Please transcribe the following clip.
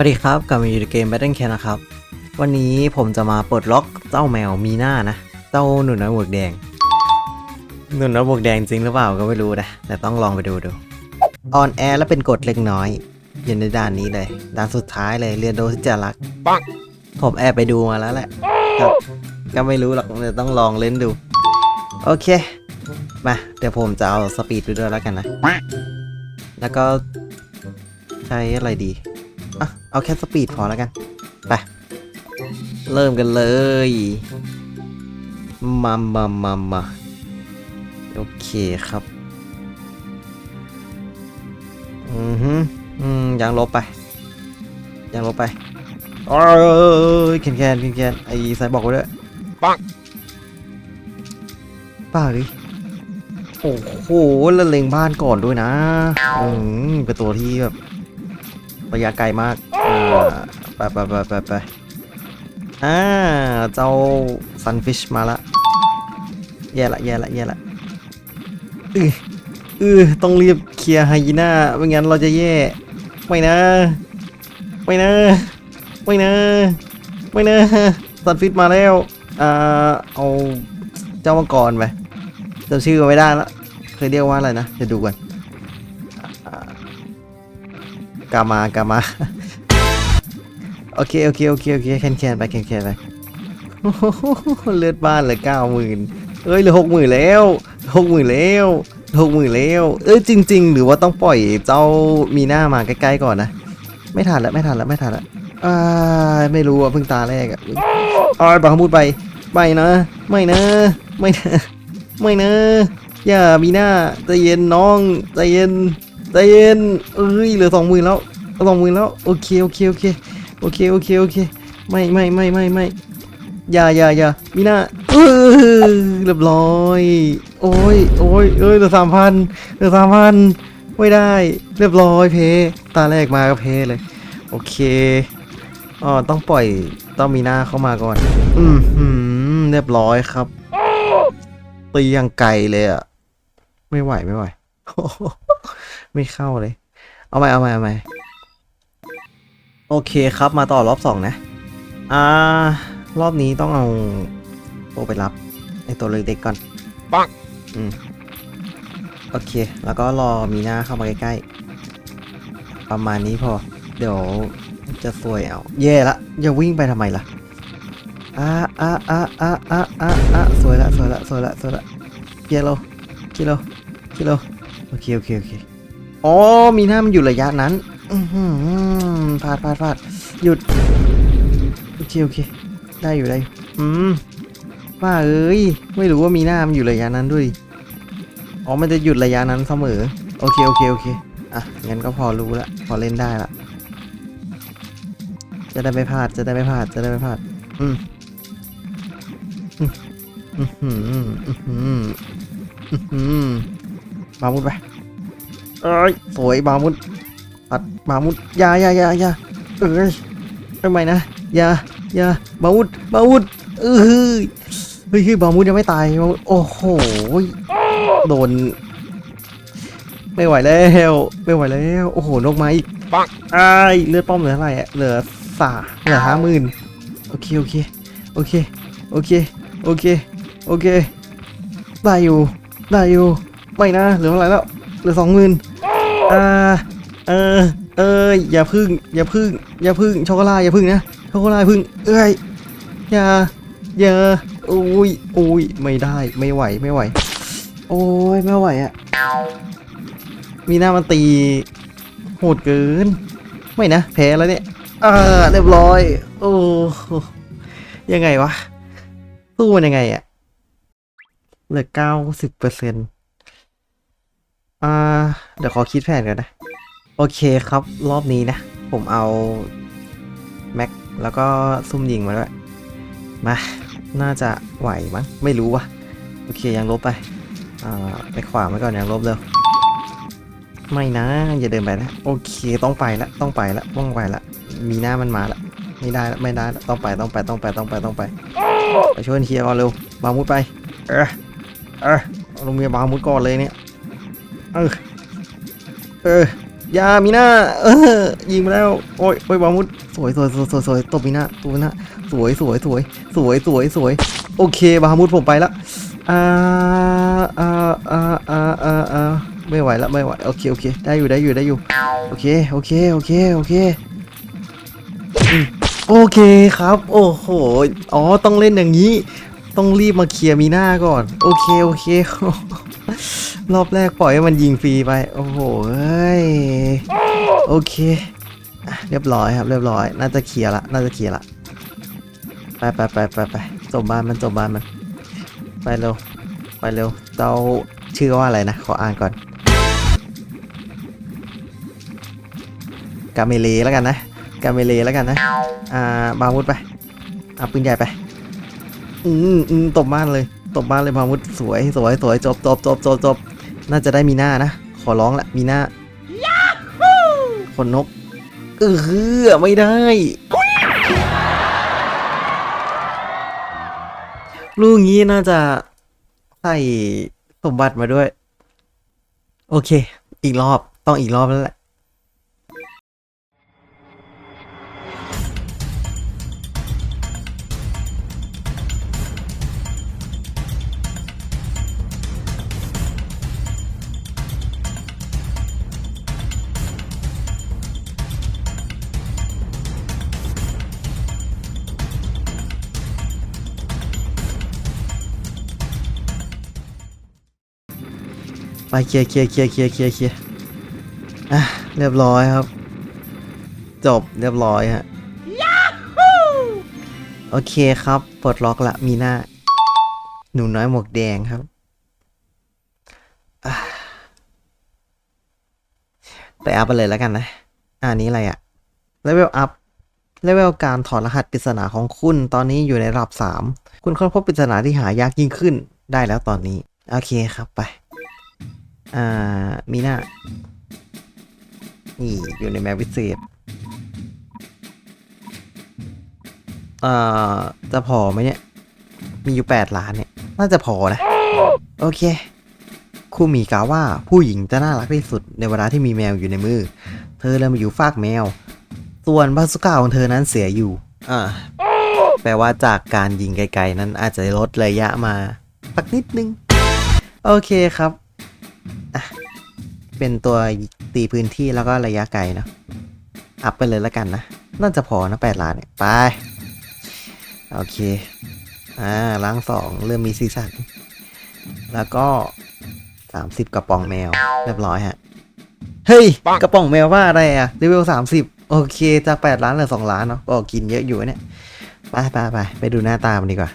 วัสดีครับกลับมาอยู่ในเกม Battle Cat นะครับ วันนี้ผมจะมาปลดล็อกเจ้าแมวมีหน้านะ เจ้าหนุนน้อยหมวกแดง หนุนน้อยหมวกแดงจริงหรือเปล่าก็ไม่รู้นะ แต่ต้องลองไปดูดูออนแอร์และเป็นกฎเล็กน้อย อยู่ในด่านนี้เลย ด่านสุดท้ายเลยเรียนโดที่จะรักปังผมแอบไปดูมาแล้วแหละก็ก็ไม่รู้หรอกเดี๋ยวต้องลองเล่นดู โอเค มา เดี๋ยวผมจะเอาสปีดไปด้วยแล้วกันนะ แล้วก็ใช้อะไรดี อะ เอาแค่สปีดพอแล้วกัน ไป เริ่มกันเลย มามามามาโอเคครับ อือฮึอืมยังลบไปยังลบไปโอ้ยแคนแคนแคนแคนไอ้สายบอกไว้ด้วยปังป้าดิโอ้โหแล้วเล็งบ้านก่อนด้วยนะ อืมเป็นตัวที่แบบ ระยะไกลมากอ่าไปไปไปไปไปอ่าเจ้าซันฟิชมาละ แย่ละแย่ละแย่ละอืออือต้องรีบเคลียร์ไฮยีน่าไม่งั้นเราจะแย่ ไม่นะ ไม่นะ ไม่นะ ไม่นะซันฟิชมาแล้ว อ่า เอาเจ้ามังกรไปจำชื่อไม่ได้ละ เคยเรียกว่าอะไรนะเดี๋ยวดูก่อน กามากามาโอเคโอเคโอเคโอเคแคนแคนไปแคนแคนไปเลือดบ้านเลยเก้าหมื่นเอ้ยเหลือหกหมื่นแล้วหกหมื่นแล้วหกหมื่นแล้ว เอ้ยจริง ๆ หรือว่าต้องปล่อยเจ้ามีหน้ามาใกล้ๆก่อนนะ ไม่ทันแล้วไม่ทันแล้วไม่ทันแล้วอ่าไม่รู้อะเพิ่งตาแรกอะอ้อบังคับพูดไปไม่นะไม่นะไม่นะไม่นะอย่ามีหน้าใจเย็นน้องใจเย็น เย็นเอ้ยเหลือสองหมื่นแล้วสองหมื่นแล้วโอเคโอเคโอเคโอเคโอเคโอเคไม่ไม่ไม่ไม่ไม่อย่าอย่าอย่ามีหน้าเออเรียบร้อย โอ้ยโอ้ยเอ้ยเหลือสามพันเหลือสามพันไม่ได้ เรียบร้อยเพ ตาแรกมาก็เพเลย โอเคอ๋อต้องปล่อยต้องมีหน้าเข้ามาก่อน อืมหืมเรียบร้อยครับตียังไกลเลยอะไม่ไหวไม่ไหว ไม่เข้าเลย เอาใหม่เอาใหม่เอาใหม่โอเคครับมาต่อรอบสองนะ อ่า รอบนี้ต้องเอาโปไปรับไอตัวเล็กๆก่อนปังอืมโอเค แล้วก็รอมีหน้าเข้ามาใกล้ๆ ประมาณนี้พอ เดี๋ยวจะซวยเอาแย่ละอย่าวิ่งไปทำไมล่ะอ่าอ่าอ่าอ่าอ่าอ่าอ่าสวยละสวยละสวยละสวยละเกียร์โลกิโลกิโลโอเคโอเคโอเค อ๋อ มีหน้ามันอยู่ระยะนั้นพลาดพลาดพลาดหยุด โอเค โอเค ได้อยู่ได้อยู่อืมว่าเอ้ย ไม่รู้ว่ามีหน้ามันอยู่ระยะนั้นด้วย อ๋อ มันจะหยุดระยะนั้นเสมอ โอเค โอเค โอเค อะ งั้นก็พอรู้ละ พอเล่นได้ละ จะได้ไม่พลาด จะได้ไม่พลาด จะได้ไม่พลาด อืมอืมอืมอืมอืมอืมอืมามุดไป เอ้ยสวยบามุดปัดบามุดอยาอยาอยาอยาเอ้ยทำไมนะอยาอยาบามุดบามุดเอ้ยเฮ้ยเฮ้ยบามุดยังไม่ตายบามุดโอ้โหโดน ไม่ไหวแล้วไม่ไหวแล้วโอ้โหนกมาอีกปังอ้ายเลือดป้อมเหลือเท่าไหร่อะเหลือสาเหลือห้าหมื่นโอเคโอเคโอเคโอเคโอเคโอเคได้อยู่ได้อยู่ไม่นะเหลือเท่าไหร่แล้วเหลือสองหมื่น อ่าเออเอยอย่าพึ่ง อย่าพึ่ง อย่าพึ่งช็อกโกแลตอย่าพึ่งนะช็อกโกแลตพึ่ง เอ้ยอย่าอย่าอุ้ยอุ้ยไม่ได้ไม่ไหวไม่ไหว โอ้ยไม่ไหวอะมีหน้ามันตีโหดเกิน ไม่นะแพ้แล้วเนี่ยอ่าเรียบร้อย โอ้ยังไงวะสู้มันยังไงอะเหลือเก้าสิบเปอร์เซ็นต์ อ่าเดี๋ยวขอคิดแผนกันนะ โอเคครับรอบนี้นะ ผมเอา แม็ก แล้วก็ซุ่มยิงมาด้วย มา น่าจะไหวมั้ง ไม่รู้ว่ะ โอเคยังลบไป อ่า ไปขวาไว้ก่อนยังลบเร็ว ไม่นะ อย่าเดินไปนะ โอเคต้องไปละ ต้องไปละต้องไปละ มีหน้ามันมาละไม่ได้ละไม่ได้ละต้องไปต้องไปต้องไปต้องไปต้องไปไปช่วยเคลียร์ก่อนเร็วบามุดไป เออเออลงเมียบามุดก่อนเลยเนี่ย เออ เออยามีหน้า เออ ยิงมาแล้ว โอ้ยโอ้ยบามุดสวยสวยสวยสวยสวยตบมีหน้าตบมีหน้าสวยสวยสวยสวยสวยสวย โอเคบามุดผมไปละอ่าอ่าอ่าอ่าอ่าอ่าไม่ไหวละไม่ไหวโอเคโอเค ได้อยู่ได้อยู่ได้อยู่ โอเคโอเคโอเคโอเคโอเคครับ โอ้โห อ๋อ ต้องเล่นอย่างนี้ ต้องรีบมาเคลียร์มีหน้าก่อน โอเค โอเค รอบแรกปล่อยให้มันยิงฟรีไป โอ้โหเอ้ยโอเคเรียบร้อยครับ เรียบร้อย น่าจะเคลียร์ละ น่าจะเคลียร์ละ ไปไปไปไปไปจบบ้านมันจบบ้านมัน ไปเร็ว ไปเร็ว เจ้าชื่อว่าอะไรนะ ขออ่านก่อน กาเมเลแล้วกันนะ กาเมเลแล้วกันนะ อ่า บาวุธไป เอาปืนใหญ่ไป อืมอืมตบบ้านเลย ตบบ้านเลยบาวุธสวย สวย สวย จบจบจบจบจบ น่าจะได้มีหน้านะ ขอร้องละมีหน้าคนนกเออไม่ได้ ลูกงี้น่าจะใส่สมบัติมาด้วย โอเค อีกรอบต้องอีกรอบแล้วแหละ ไปเคลียร์เคลียร์เคลียร์เคลียร์เคลียร์เคลียร์อะเรียบร้อยครับ จบเรียบร้อยฮะโอเคครับปลดล็อกละมีหน้า หนูน้อยหมวกแดงครับอะไปอัพไปเลยแล้วกันนะอะอันนี้อะไรอะเลเวลอัพเลเวลการถอดรหัสปริศนาของคุณตอนนี้อยู่ในระดับ 3 คุณค้นพบปริศนาที่หายากยิ่งขึ้นได้แล้วตอนนี้ โอเคครับไป อ่า มีหน้า นี่ อยู่ในแมปวิเศษเอ่อ จะพอไหมเนี่ย มีอยู่ 8 ล้านเนี่ย น่าจะพอนะ โอเคคู่มีกล่าวว่าผู้หญิงจะน่ารักที่สุดในเวลาที่มีแมวอยู่ในมือ เธอเลยมาอยู่ฟากแมว ส่วนบาสุก้าของเธอนั้นเสียอยู่ อ่า แปลว่าจากการยิงไกลๆนั้นอาจจะลดระยะมาสักนิดนึง โอเคครับ เป็นตัวตีพื้นที่แล้วก็ระยะไกลเนาะอัพไปเลยแล้วกันนะ น่าจะพอนะแปดล้านเนี่ยไป โอเค อ่าล้างสองเริ่มมีซีซั่นแล้วก็สามสิบกระป๋องแมว เรียบร้อยฮะ เฮ้ย กระป๋องแมวว่าอะไรอะเลเวลสามสิบโอเคจากแปดล้านเหลือสองล้านเนาะก็กินเยอะอยู่เนี่ย ไปไปไปไปดูหน้าตามันดีกว่า